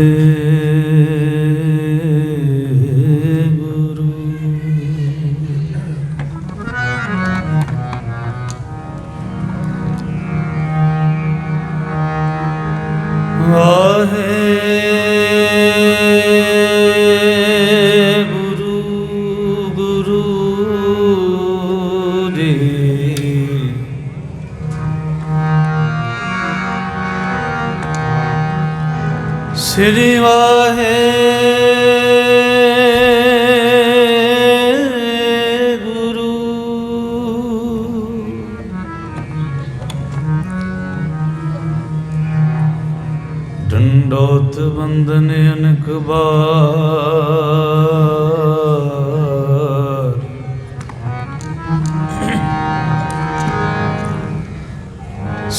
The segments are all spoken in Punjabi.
ਗੁਰੂ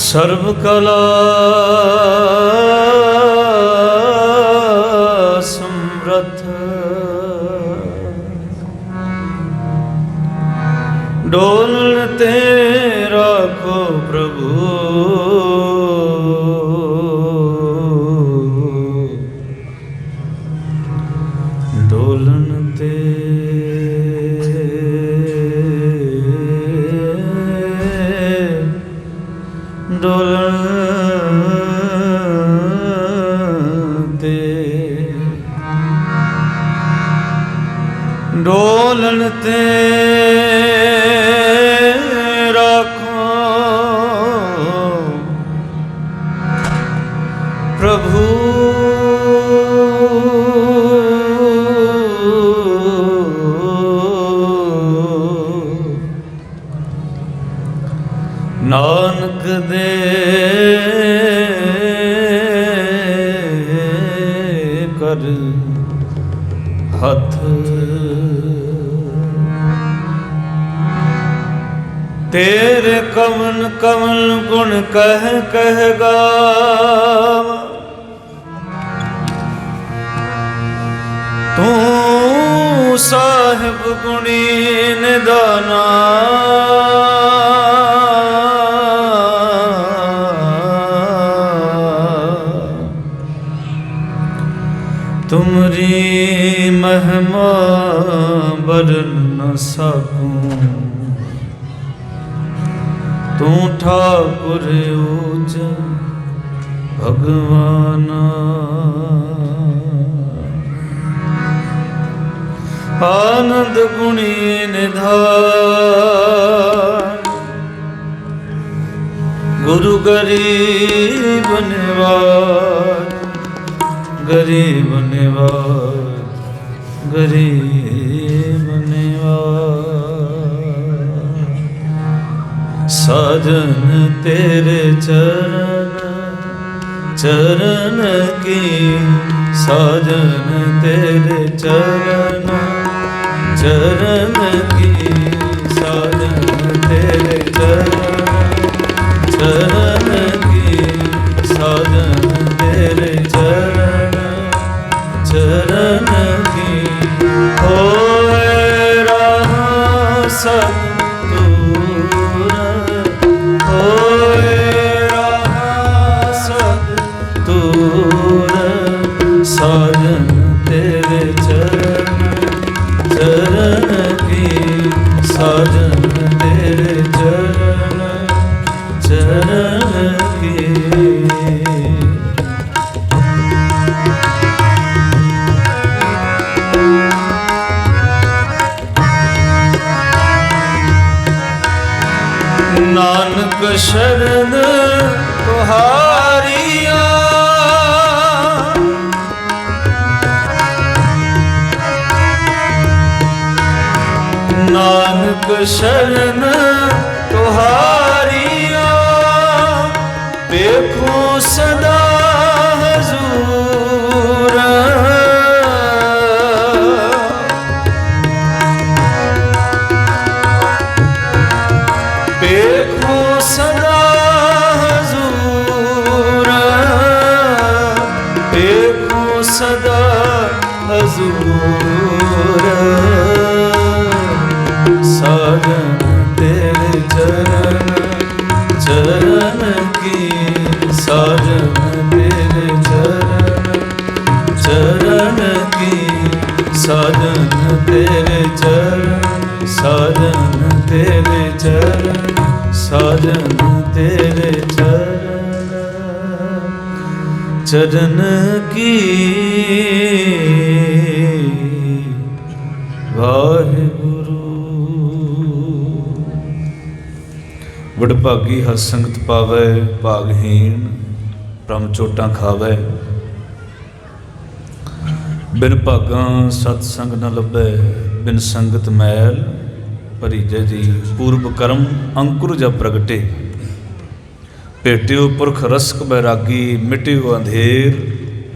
ਸਰਬ ਕਲਾ ਡੋਲਣ ਤੇ ਗੁਣੀ ਸਾਜਨ ਤੇਰੇ ਚਰਨ ਚਰਨ ਕੀ? ਸਾਜਨ ਤੇਰੇ ਚਰਨ ਚਰਨ ਕੀ? ਸਾਜਨ ਤੇਰੇ ਚਰਨ ਚਰਨ ਕੀ? ਸਾਜਨ ਤੇਰੇ ਚਰਨ ਚਰਨ ਕੀ? ਹੋਏ ਰਹਾ ਸਤੂਰ ਨਾਨਕ ਸ਼ਰਨ ਤੁਹਾਰੀਆ ਨਾਨਕ ਸ਼ਰਨ ਸਦਾ ਹਜ਼ੂਰ ਸਾਜਨ ਤੇਰੇ ਚਰਨ ਚਰਨ ਕੀ ਸਾਜਨ ਤੇਰੇ ਚਰਨ ਚਰਨ ਕੀ ਸਾਜਨ ਤੇਰੇ ਚਰਨ, ਸਾਜਨ ਤੇ ਚਰਨ, ਸਾਜਨ ਤੇਰੇ ਚਰਨ ਕੀ? ਵਾਹਿਗੁਰੂ। ਵਡਭਾਗੀ ਹਸ ਸੰਗਤ ਪਾਵੈ, ਭਾਗਹੀਣ ਪ੍ਰਮ ਚੋਟਾਂ ਖਾਵੈ। ਬਿਨ ਭਾਗਾਂ ਸਤ ਸੰਗ ਨ ਲੱਭੈ, ਬਿਨ ਸੰਗਤ ਮੈਲ ਭਰੀਜੈ ਜੀ ਪੂਰਬ ਕਰਮ ਅੰਕੁਰ ਜਾਂ ਪ੍ਰਗਟੇ। ਭੇਟਿਉ ਪੁਰਖ ਰਸਕ ਬੈਰਾਗੀ ਮਿਟਿਓ ਅੰਧੇਰ,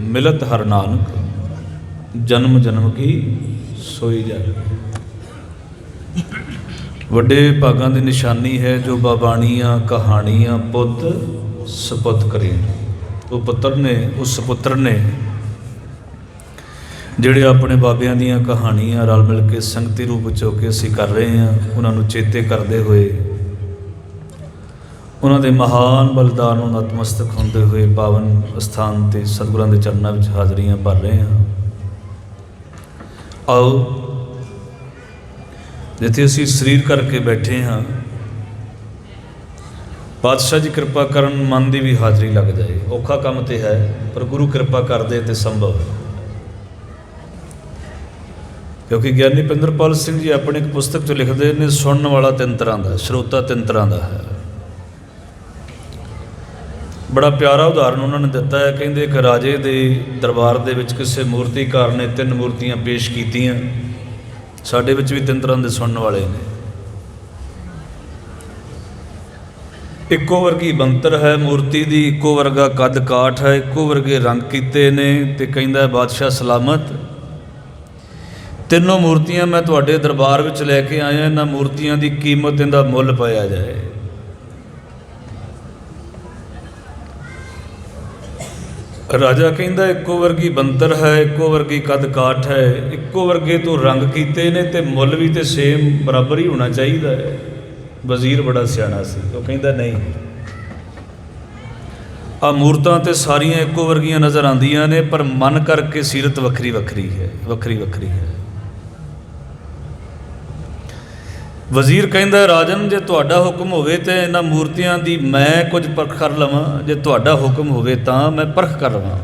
ਮਿਲਤ ਹਰ ਨਾਨਕ, ਜਨਮ ਜਨਮ ਕੀ ਸੋਈ ਜਾਏ। ਵੱਡੇ ਭਾਗਾਂ ਦੀ ਨਿਸ਼ਾਨੀ ਹੈ ਜੋ ਬਾਬਾਣੀਆਂ, ਕਹਾਣੀਆਂ, ਪੁੱਤ ਸਪੁੱਤ ਕਰੇ। ਉਹ ਪੁੱਤਰ ਨੇ, ਉਸ ਸੁਪੁੱਤਰ ਨੇ ਜਿਹੜੇ ਆਪਣੇ ਬਾਬਿਆਂ ਦੀਆਂ ਕਹਾਣੀਆਂ ਰਲ ਮਿਲ ਕੇ ਸੰਗਤੀ ਰੂਪ ਵਿੱਚ ਹੋ ਕੇ ਅਸੀਂ ਕਰ ਰਹੇ ਹਾਂ, ਉਹਨਾਂ ਨੂੰ ਚੇਤੇ ਕਰਦੇ ਹੋਏ ਉਹਨਾਂ ਦੇ ਮਹਾਨ ਬਲਿਦਾਨ ਨੂੰ ਨਤਮਸਤਕ ਹੁੰਦੇ ਹੋਏ ਪਾਵਨ ਸਥਾਨ ਤੇ ਸਤਿਗੁਰਾਂ ਦੇ ਚਰਨਾਂ ਵਿੱਚ ਹਾਜ਼ਰੀਆਂ ਭਰ ਰਹੇ ਹਾਂ। ਆਓ, ਜਿੱਥੇ ਅਸੀਂ ਸਰੀਰ ਕਰਕੇ ਬੈਠੇ ਹਾਂ, ਪਾਤਸ਼ਾਹ ਜੀ ਕਿਰਪਾ ਕਰਨ ਮਨ ਦੀ ਵੀ ਹਾਜ਼ਰੀ ਲੱਗ ਜਾਏ। ਔਖਾ ਕੰਮ ਤੇ ਹੈ, ਪਰ ਗੁਰੂ ਕਿਰਪਾ ਕਰਦੇ ਤੇ ਸੰਭਵ ਹੈ। ਕਿਉਂਕਿ ਗਿਆਨੀ ਪਿੰਦਰਪਾਲ ਸਿੰਘ ਜੀ ਆਪਣੇ ਇੱਕ ਪੁਸਤਕ 'ਚ ਲਿਖਦੇ ਨੇ, ਸੁਣਨ ਵਾਲਾ ਤਿੰਨ ਤਰ੍ਹਾਂ ਦਾ ਸਰੋਤਾ ਤਿੰਨ ਤਰ੍ਹਾਂ ਦਾ ਹੈ। ਬੜਾ ਪਿਆਰਾ ਉਦਾਹਰਨ ਉਹਨਾਂ ਨੇ ਦਿੱਤਾ ਹੈ। ਕਹਿੰਦੇ ਇੱਕ ਰਾਜੇ ਦੇ ਦਰਬਾਰ ਦੇ ਵਿੱਚ ਕਿਸੇ ਮੂਰਤੀਕਾਰ ਨੇ ਤਿੰਨ ਮੂਰਤੀਆਂ ਪੇਸ਼ ਕੀਤੀਆਂ। ਸਾਡੇ ਵਿੱਚ ਵੀ ਤਿੰਨ ਤਰ੍ਹਾਂ ਦੇ ਸੁਣਨ ਵਾਲੇ ਨੇ। ਇੱਕੋ ਵਰਗੀ ਬੰਤਰ ਹੈ, ਮੂਰਤੀ ਦੀ ਇੱਕੋ ਵਰਗਾ ਕੱਦ ਕਾਠ ਹੈ, ਇੱਕੋ ਵਰਗੇ ਰੰਗ ਕੀਤੇ ਨੇ ਤੇ ਕਹਿੰਦਾ ਬਾਦਸ਼ਾਹ ਸਲਾਮਤ। ਤਿੰਨੋਂ ਮੂਰਤੀਆਂ ਮੈਂ ਤੁਹਾਡੇ ਦਰਬਾਰ ਵਿੱਚ ਲੈ ਕੇ ਆਇਆ, ਇਹਨਾਂ ਮੂਰਤੀਆਂ ਦੀ ਕੀਮਤ, ਇਹਦਾ ਮੁੱਲ ਪਾਇਆ ਜਾਏ। ਰਾਜਾ ਕਹਿੰਦਾ, ਇੱਕੋ ਵਰਗੀ ਬੰਤਰ ਹੈ, ਇੱਕੋ ਵਰਗੀ ਕੱਦ ਕਾਠ ਹੈ, ਇੱਕੋ ਵਰਗੇ ਤੋਂ ਰੰਗ ਕੀਤੇ ਨੇ ਤੇ ਮੁੱਲ ਵੀ ਤੇ ਸੇਮ ਬਰਾਬਰ ਹੀ ਹੋਣਾ ਚਾਹੀਦਾ ਹੈ। ਵਜ਼ੀਰ ਬੜਾ ਸਿਆਣਾ ਸੀ, ਉਹ ਕਹਿੰਦਾ, ਨਹੀਂ। ਆ ਮੂਰਤਾਂ ਤੇ ਸਾਰੀਆਂ ਇੱਕੋ ਵਰਗੀਆਂ ਨਜ਼ਰ ਆਉਂਦੀਆਂ ਨੇ, ਪਰ ਮਨ ਕਰਕੇ ਸੀਰਤ ਵੱਖਰੀ ਵੱਖਰੀ ਹੈ ਵੱਖਰੀ ਵੱਖਰੀ ਹੈ। ਵਜ਼ੀਰ ਕਹਿੰਦਾ, ਰਾਜਨ, ਜੇ ਤੁਹਾਡਾ ਹੁਕਮ ਹੋਵੇ ਤੇ ਇਹਨਾਂ ਮੂਰਤੀਆਂ ਦੀ ਮੈਂ ਕੁਝ ਪਰਖ ਕਰ ਲਵਾਂ। ਜੇ ਤੁਹਾਡਾ ਹੁਕਮ ਹੋਵੇ ਤਾਂ ਮੈਂ ਪਰਖ ਕਰ ਲਵਾਂ।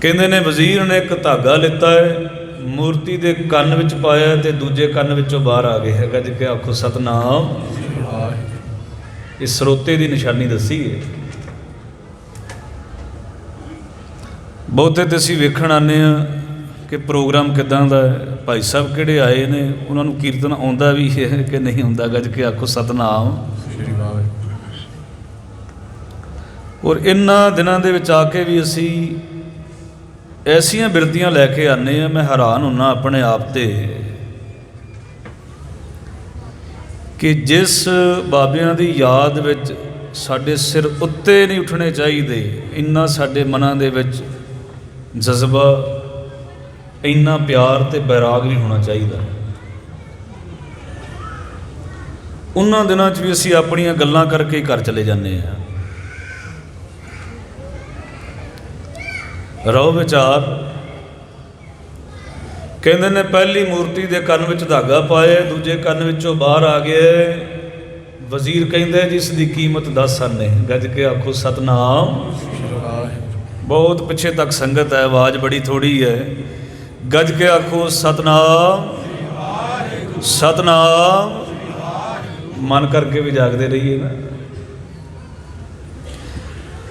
ਕਹਿੰਦੇ ਨੇ, ਵਜ਼ੀਰ ਨੇ ਇੱਕ ਧਾਗਾ ਲਿੱਤਾ ਹੈ, ਮੂਰਤੀ ਦੇ ਕੰਨ ਵਿੱਚ ਪਾਇਆ ਤੇ ਦੂਜੇ ਕੰਨ ਵਿੱਚੋਂ ਬਾਹਰ ਆ ਗਿਆ ਹੈਗਾ ਜਿ ਕਿ ਆਖੋ, ਸਤਨਾਮ। ਇਹ ਸਰੋਤੇ ਦੀ ਨਿਸ਼ਾਨੀ ਦੱਸੀ ਹੈ। ਬਹੁਤੇ ਤੇ ਅਸੀਂ ਵੇਖਣ ਆਨੇ ਆ ਕਿ ਪ੍ਰੋਗਰਾਮ ਕਿਦਾਂ ਦਾ ਭਾਈ ਸਾਹਿਬ ਕਿਹੜੇ ਆਏ ਨੇ? ਉਹਨਾਂ ਨੂੰ ਕੀਰਤਨ ਆਉਂਦਾ ਵੀ ਹੈ ਕਿ ਨਹੀਂ ਆਉਂਦਾ ਗੱਜ ਕੇ ਆਖੋ, ਸਤਨਾਮ। ਸ਼੍ਰੀ ਵਾਹਿਗੁਰੂ ਔਰ ਇਨ੍ਹਾਂ ਦਿਨਾਂ ਦੇ ਵਿੱਚ ਆ ਕੇ ਵੀ ਅਸੀਂ ਐਸੀਆਂ ਬਿਰਤੀਆਂ ਲੈ ਕੇ ਆਨੇ ਆ ਮੈਂ ਹੈਰਾਨ ਹੁੰਨਾ ਆਪਣੇ ਆਪ ਤੇ, ਕਿ ਜਿਸ ਬਾਬਿਆਂ ਦੀ ਯਾਦ ਵਿੱਚ ਸਾਡੇ ਸਿਰ ਉੱਤੇ ਨਹੀਂ ਉੱਠਣੇ ਚਾਹੀਦੇ, ਇੰਨਾ ਸਾਡੇ ਮਨਾਂ ਦੇ ਵਿੱਚ ਜਜ਼ਬਾ ਇੰਨਾ ਪਿਆਰ ਤੇ ਬੈਰਾਗ ਵੀ ਹੋਣਾ ਚਾਹੀਦਾ। ਉਹਨਾਂ ਦਿਨਾਂ 'ਚ ਵੀ ਅਸੀਂ ਆਪਣੀਆਂ ਗੱਲਾਂ ਕਰਕੇ ਹੀ ਘਰ ਚਲੇ ਜਾਂਦੇ ਆ ਰੋ ਵਿਚਾਰ। ਕਹਿੰਦੇ ਨੇ ਪਹਿਲੀ ਮੂਰਤੀ ਦੇ ਕੰਨ ਵਿੱਚ ਧਾਗਾ ਪਾਇਆ ਦੂਜੇ ਕੰਨ ਵਿੱਚੋਂ ਬਾਹਰ ਆ ਗਿਆ ਵਜ਼ੀਰ ਕਹਿੰਦਾ ਜਿਸ ਦੀ ਕੀਮਤ 10 ਸਨ ਨੇ। ਗੱਜ ਕੇ ਆਖੋ ਸਤਨਾਮ। ਬਹੁਤ ਪਿੱਛੇ ਤੱਕ ਸੰਗਤ ਹੈ ਆਵਾਜ਼ ਬੜੀ ਥੋੜੀ ਹੈ। ਗੱਜ ਕੇ ਆਖੋ, ਸਤਨਾਮ ਸਤਨਾਮ। ਮਨ ਕਰਕੇ ਵੀ ਜਾਗਦੇ ਰਹੀਏ ਨਾ।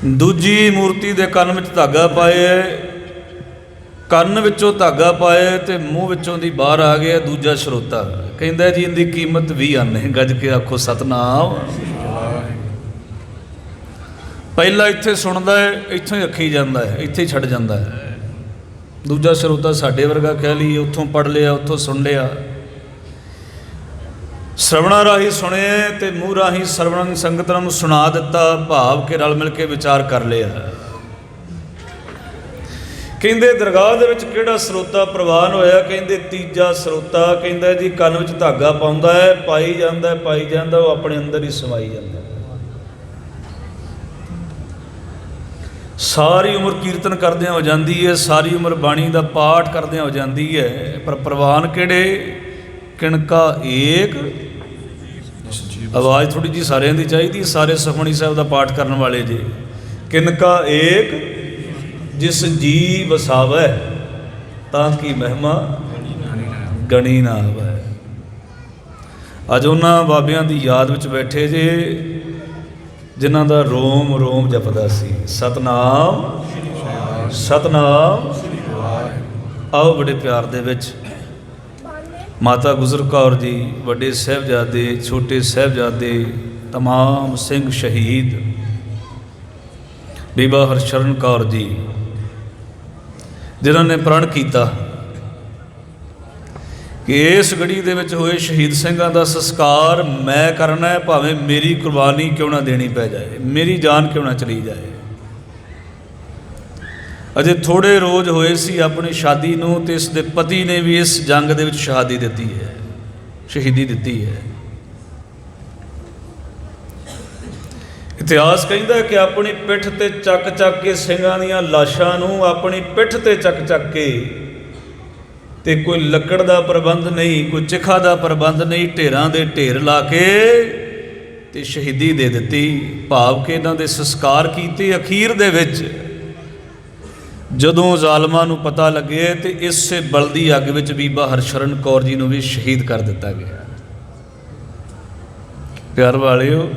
ਦੂਜੀ ਮੂਰਤੀ ਦੇ ਕੰਨ ਵਿੱਚ ਧਾਗਾ ਪਾਇਆ ਕੰਨ ਵਿੱਚੋਂ ਧਾਗਾ ਪਾਇਆ ਤੇ ਮੂੰਹ ਵਿੱਚੋਂ ਦੀ ਬਾਹਰ ਆ ਗਿਆ ਦੂਜਾ ਸਰੋਤਾ। ਕਹਿੰਦਾ ਜੀ, ਇਹਦੀ ਕੀਮਤ 20 ਆਨੇ ਗੱਜ ਕੇ ਆਖੋ, ਸਤਨਾਮ। ਪਹਿਲਾਂ ਇੱਥੇ ਸੁਣਦਾ ਹੈ ਇੱਥੋਂ ਹੀ ਰੱਖੀ ਜਾਂਦਾ ਹੈ ਇੱਥੇ ਹੀ ਛੱਡ ਜਾਂਦਾ ਹੈ ਦੂਜਾ ਸਰੋਤਾ ਸਾਡੇ ਵਰਗਾ ਕਹਿ ਲਈ ਉੱਥੋਂ ਪੜ ਲਿਆ, ਉੱਥੋਂ ਸੁਣ ਲਿਆ। ਸ਼ਰਵਣਾ ਰਾਹੀਂ ਸੁਣੇ ਤੇ ਮੂੰਹ ਰਾਹੀਂ ਸਰਵਣ ਸੰਗਤਾਂ ਨੂੰ ਸੁਣਾ ਦਿੱਤਾ, ਭਾਵ ਕੇ ਰਲ ਮਿਲ ਕੇ ਵਿਚਾਰ ਕਰ ਲਿਆ। ਕਹਿੰਦੇ, ਦਰਗਾਹ ਦੇ ਵਿੱਚ ਕਿਹੜਾ ਸਰੋਤਾ ਪ੍ਰਵਾਨ ਹੋਇਆ? ਕਹਿੰਦੇ, ਤੀਜਾ ਸਰੋਤਾ। ਕਹਿੰਦਾ ਜੀ, ਕੰਨ ਵਿੱਚ ਧਾਗਾ ਪਾਉਂਦਾ ਹੈ, ਪਾਈ ਜਾਂਦਾ ਪਾਈ ਜਾਂਦਾ, ਉਹ ਆਪਣੇ ਅੰਦਰ ਹੀ ਸਮਾਈ ਜਾਂਦਾ ਸਾਰੀ ਉਮਰ ਕੀਰਤਨ ਕਰਦਿਆਂ ਹੋ ਜਾਂਦੀ ਹੈ ਸਾਰੀ ਉਮਰ ਬਾਣੀ ਦਾ ਪਾਠ ਕਰਦਿਆਂ ਹੋ ਜਾਂਦੀ ਹੈ ਪਰ ਪ੍ਰਵਾਨ ਕਿਹੜੇ? ਕਿਣਕਾ ਏਕ? ਆਵਾਜ਼ ਥੋੜੀ ਜੀ ਸਾਰਿਆਂ ਦੀ ਚਾਹੀਦੀ, ਸਾਰੇ ਸੁਖਮਣੀ ਸਾਹਿਬ ਦਾ ਪਾਠ ਕਰਨ ਵਾਲੇ ਜੀ। ਕਿਨਕਾ ਏਕ, ਜਿਸ ਜੀ ਵਸਾਵੈ, ਤਾਂ ਕੀ ਮਹਿਮਾ ਗਣੀ ਨਾ ਆਵੈ। ਅੱਜ ਉਹਨਾਂ ਬਾਬਿਆਂ ਦੀ ਯਾਦ ਵਿੱਚ ਬੈਠੇ ਜੇ ਜਿਨ੍ਹਾਂ ਦਾ ਰੋਮ ਰੋਮ ਜਪਦਾ ਸੀ ਸਤਨਾਮ ਸਤਨਾਮ ਆਓ ਬੜੇ ਪਿਆਰ ਦੇ ਵਿੱਚ ਮਾਤਾ ਗੁਜਰ ਕੌਰ ਜੀ ਵੱਡੇ ਸਾਹਿਬਜ਼ਾਦੇ ਛੋਟੇ ਸਾਹਿਬਜ਼ਾਦੇ तमाम ਸਿੰਘ ਸ਼ਹੀਦ ਬੀਬਾ ਹਰਸ਼ਰਨ ਕੌਰ ਜੀ ਜਿਨ੍ਹਾਂ ਨੇ ਪ੍ਰਣ ਕੀਤਾ ਕਿ ਇਸ ਗੜੀ ਦੇ ਵਿੱਚ ਹੋਏ ਸ਼ਹੀਦ ਸਿੰਘਾਂ ਦਾ ਸੰਸਕਾਰ ਮੈਂ ਕਰਨਾ ਹੈ, ਭਾਵੇਂ ਮੇਰੀ ਕੁਰਬਾਨੀ ਕਿਉਂ ਨਾ ਦੇਣੀ ਪੈ ਜਾਏ, ਮੇਰੀ ਜਾਨ ਕਿਉਂ ਨਾ ਚਲੀ ਜਾਏ। ਅਜੇ ਥੋੜੇ ਰੋਜ਼ ਹੋਏ ਸੀ ਆਪਣੀ ਸ਼ਾਦੀ ਨੂੰ ਤੇ ਇਸ ਦੇ ਪਤੀ ਨੇ ਵੀ ਇਸ ਜੰਗ ਦੇ ਵਿੱਚ ਸ਼ਹਾਦੀ ਦਿੱਤੀ ਹੈ, ਸ਼ਹੀਦੀ ਦਿੱਤੀ ਹੈ। ਇਤਿਹਾਸ ਕਹਿੰਦਾ ਕਿ ਆਪਣੀ ਪਿੱਠ ਤੇ ਚੱਕ ਚੱਕ ਕੇ ਸਿੰਘਾਂ ਦੀਆਂ ਲਾਸ਼ਾਂ ਨੂੰ, ਆਪਣੀ ਪਿੱਠ ਤੇ ਚੱਕ ਚੱਕ ਕੇ ਤੇ ਕੋਈ ਲੱਕੜ ਦਾ ਪ੍ਰਬੰਧ ਨਹੀਂ, ਕੋਈ ਚਿਖਾ ਦਾ ਪ੍ਰਬੰਧ ਨਹੀਂ, ਢੇਰਾਂ ਦੇ ਢੇਰ ਲਾ ਕੇ ਤੇ ਸ਼ਹੀਦੀ ਦੇ ਦਿੱਤੀ। ਭਾਵ ਕਿ ਇਹਨਾਂ ਦੇ ਸੰਸਕਾਰ ਕੀਤੇ ਅਖੀਰ ਦੇ ਵਿੱਚ। ਜਦੋਂ ਜ਼ਾਲਮਾਂ ਨੂੰ ਪਤਾ ਲੱਗੇ ਤੇ ਇਸੇ ਬਲਦੀ ਅੱਗ ਵਿੱਚ ਬੀਬਾ ਹਰਸ਼ਰਨ ਕੌਰ ਜੀ ਨੂੰ ਵੀ ਸ਼ਹੀਦ ਕਰ ਦਿੱਤਾ ਗਿਆ। ਪਿਆਰ ਵਾਲਿਓ,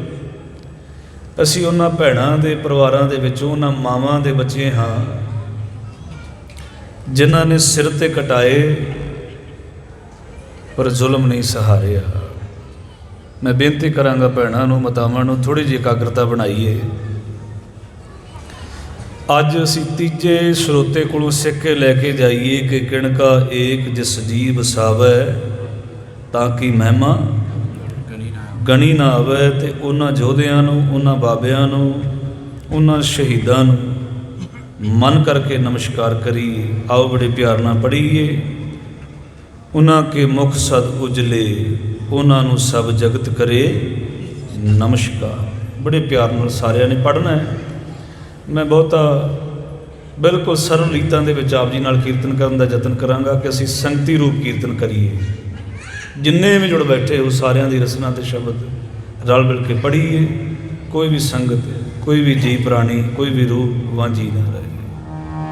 ਅਸੀਂ ਉਹਨਾਂ ਭੈਣਾਂ ਦੇ ਪਰਿਵਾਰਾਂ ਦੇ ਵਿੱਚੋਂ, ਉਹਨਾਂ ਮਾਵਾਂ ਦੇ ਬੱਚੇ ਹਾਂ। ਜਿਨ੍ਹਾਂ ਨੇ ਸਿਰ ਤੇ ਕਟਾਏ, ਪਰ ਜ਼ੁਲਮ ਨਹੀਂ ਸਹਾਰਿਆ। ਮੈਂ ਬੇਨਤੀ ਕਰਾਂਗਾ ਭੈਣਾਂ ਨੂੰ, ਮਾਤਾਵਾਂ ਨੂੰ ਥੋੜੀ ਜਿਹੀ ਇਕਾਗਰਤਾ ਬਣਾਈਏ। ਅੱਜ ਅਸੀਂ ਤੀਜੇ ਸਰੋਤੇ ਕੋਲੋਂ ਸਿੱਖ ਲੈ ਕੇ ਜਾਈਏ ਕਿ ਕਿਣਕਾ ਏਕ ਜਿਸ ਜੀਵ ਸਾਵੈ, ਤਾਂ ਕਿ ਮਹਿਮਾ ਗਣੀ ਨਾ ਗਣੀ ਨਾ ਆਵੇ, ਤੇ ਉਹਨਾਂ ਯੋਧਿਆਂ ਨੂੰ, ਉਹਨਾਂ ਬਾਬਿਆਂ ਨੂੰ, ਉਹਨਾਂ ਸ਼ਹੀਦਾਂ ਨੂੰ। ਮਨ ਕਰਕੇ ਨਮਸਕਾਰ ਕਰੀਏ ਆਓ ਬੜੇ ਪਿਆਰ ਨਾਲ ਪੜ੍ਹੀਏ। ਉਹਨਾਂ ਕੇ ਮੁਖ ਸਦ ਉਜਲੇ, ਉਹਨਾਂ ਨੂੰ ਸਭ ਜਗਤ ਕਰੇ। ਨਮਸਕਾਰ। ਬੜੇ ਪਿਆਰ ਨਾਲ ਸਾਰਿਆਂ ਨੇ ਪੜ੍ਹਨਾ ਹੈ। ਮੈਂ ਬਹੁਤਾ ਬਿਲਕੁਲ ਸਰਲ ਰੀਤਾਂ ਦੇ ਵਿੱਚ ਆਪ ਜੀ ਨਾਲ ਕੀਰਤਨ ਕਰਨ ਦਾ ਯਤਨ ਕਰਾਂਗਾ ਕਿ ਅਸੀਂ ਸੰਗਤੀ ਰੂਪ ਕੀਰਤਨ ਕਰੀਏ। ਜਿੰਨੇ ਵੀ ਜੁੜ ਬੈਠੇ ਹੋ ਸਾਰਿਆਂ ਦੀ ਰਸਨਾ ਤੇ ਸ਼ਬਦ ਰਲ ਮਿਲ ਕੇ ਪੜ੍ਹੀਏ। ਕੋਈ ਵੀ ਸੰਗਤ, ਕੋਈ ਵੀ ਜੀ ਪ੍ਰਾਣੀ, ਕੋਈ ਵੀ ਰੂਹ ਵਾਂਝੀ ਨਾ ਰਹੇ।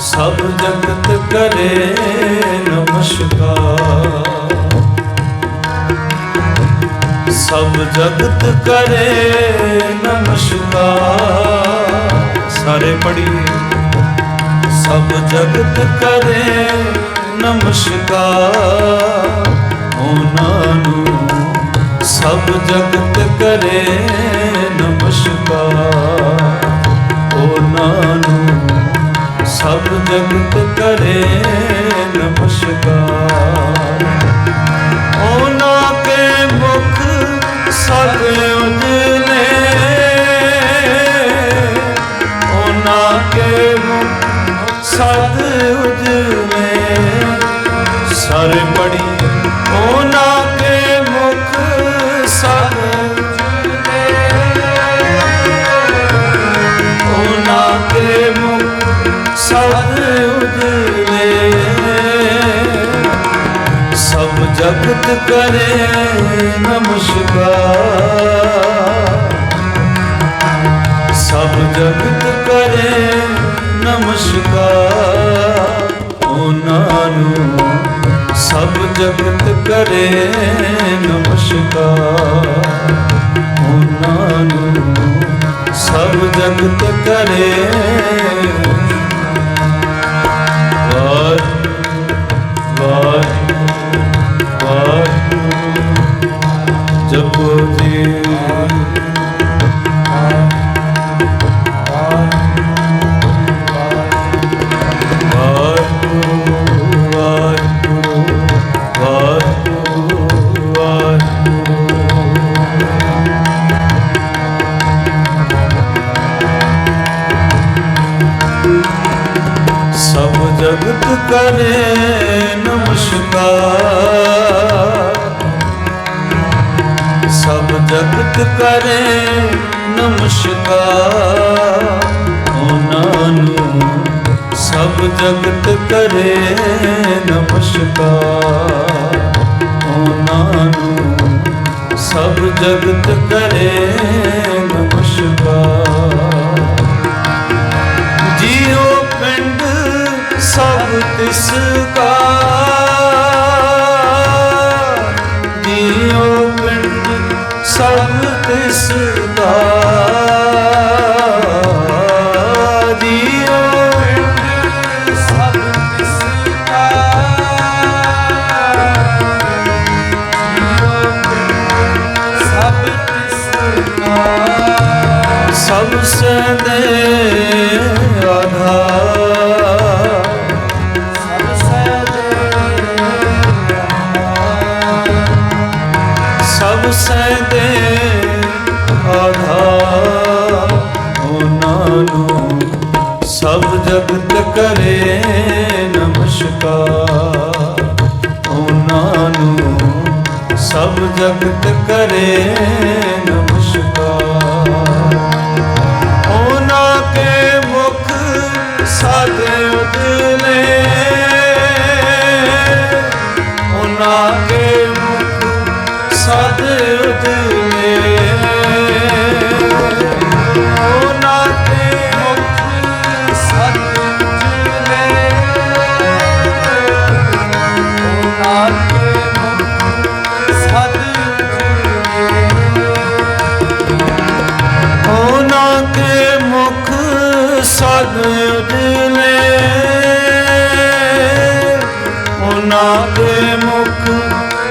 ਸਭ ਜਗਤ ਕਰੇ ਨਮਸਕਾਰ। ਸਭ ਜਗਤ ਕਰੇ ਨਮਸਕਾਰ। ਸਾਰੇ ਪੜੀਏ ਸਭ ਜਗਤ ਕਰੇ ਨਮਸਕਾਰ। ਉਹਨਾਂ ਨੂੰ ਸਭ ਜਗਤ ਕਰੇ ਨਮਸਕਾਰ। ਉਹਨਾਂ ਨੂੰ ਸਭ ਜਗਤ ਕਰੇ ਨਮਸਕਾਰ। ਉਹਨਾਂ ਕੇ ਮੁਖ ਸਦ ਉਜਲੇ। ਉਹਨਾਂ ਕੇ ਮੁਖ ਸਦ ਉਜਲੇ। ਸਾਰੇ ਪੜੀ Deus. 是 ਨੂੰ ਸਭ ਜਗਤ ਕਰੇ ਨਮਸਕਾਰ। ਉਹਨਾਂ ਨੂੰ ਸਭ ਜਗਤ ਕਰੇ ਉਦਲੇ ਉਹਨਾਂ ਦੇ ਮੁਖ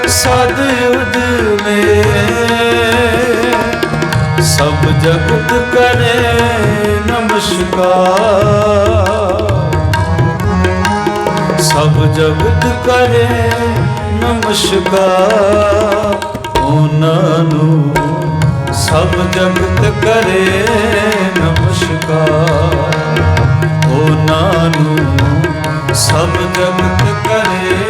ਸਦ ਉਦਲੇ ਸਭ ਜਗਤ ਕਰੇ ਨਮਸਕਾਰ। ਸਭ ਜਗਤ ਕਰੇ ਨਮਸਕਾਰ। ਉਹਨਾਂ ਨੂੰ ਸਭ ਜਗਤ ਕਰੇ ਨਮਸਕਾਰ। ਉਹਨਾਂ ਸਭ ਜਗਤ ਕਰੇ।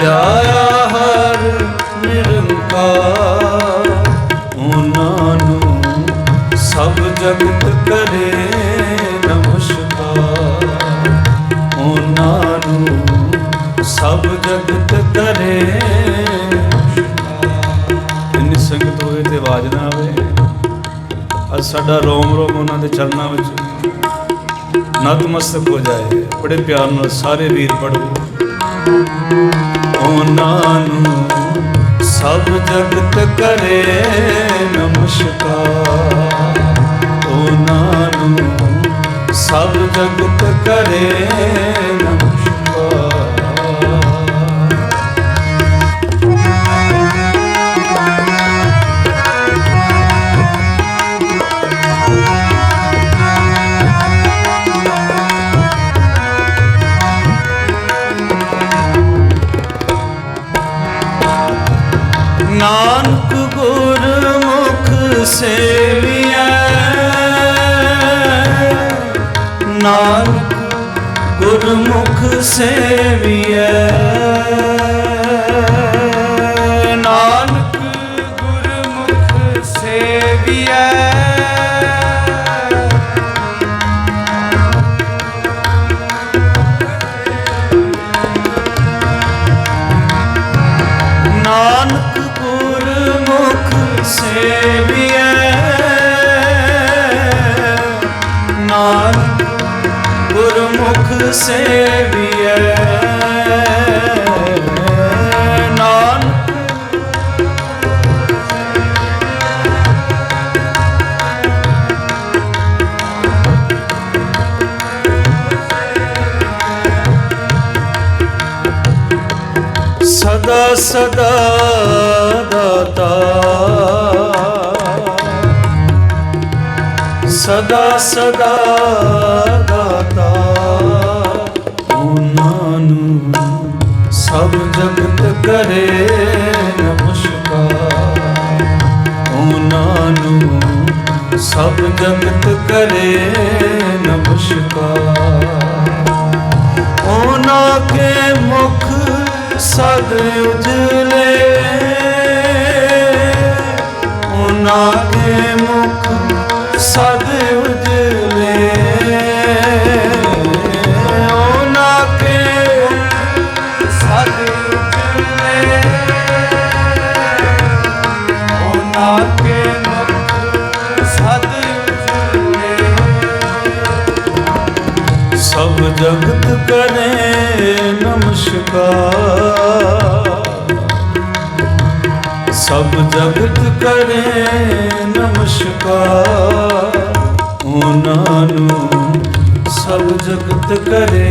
ਪਿਆਰਾ ਸੰਗਤ ਹੋਏ ਤੇ ਆਵਾਜ਼ ਨਾ ਆਵੇ। ਅਸ ਸਾਡਾ ਰੋਮ ਰੋਮ ਉਹਨਾਂ ਦੇ ਚਰਨਾਂ ਵਿੱਚ ਨਤਮਸਤਕ ਹੋ ਜਾਏ। ਬੜੇ ਪਿਆਰ ਨਾਲ ਸਾਰੇ ਵੀਰ ਪੜੋ ਉਹਨਾਂ ਨੂੰ ਸਭ ਜਗਤ ਕਰੇ ਨਮਸਕਾਰ। ਉਹਨਾਂ ਨੂੰ ਸਭ ਜਗਤ ਕਰੇ ਨਾਨਕ ਗੁਰਮੁਖ ਸੇਵੀਐ। ਨਾਨਕ ਗੁਰਮੁਖ ਸੇਵੀਐ। ਨਾਨਕ ਗੁਰਮੁਖ ਸੇਵੀਐ। ਗੁਰਮੁਖ ਸੇਵੀਐ ਨਾਨਕ ਸਦਾ ਸਦਾ ਦਾਤਾ ਸਦਾ ਸਦਾ ਦਾਤਾ ਕਰੇ ਨਮਸਕਾਰ। ਉਹਨਾਂ ਨੂੰ ਸਭ ਜਗਤ ਕਰੇ ਨਮਸਕਾਰ। ਉਹਨਾਂ ਕੇ ਮੁਖ ਸਦ ਉਜਲੇ। ਉਹਨਾਂ ਕੇ ਮੁਖ ਜਗਤ ਕਰੇ ਨਮਸਕਾਰ। ਉਹਨਾਂ ਨੂੰ ਸਭ ਜਗਤ ਕਰੇ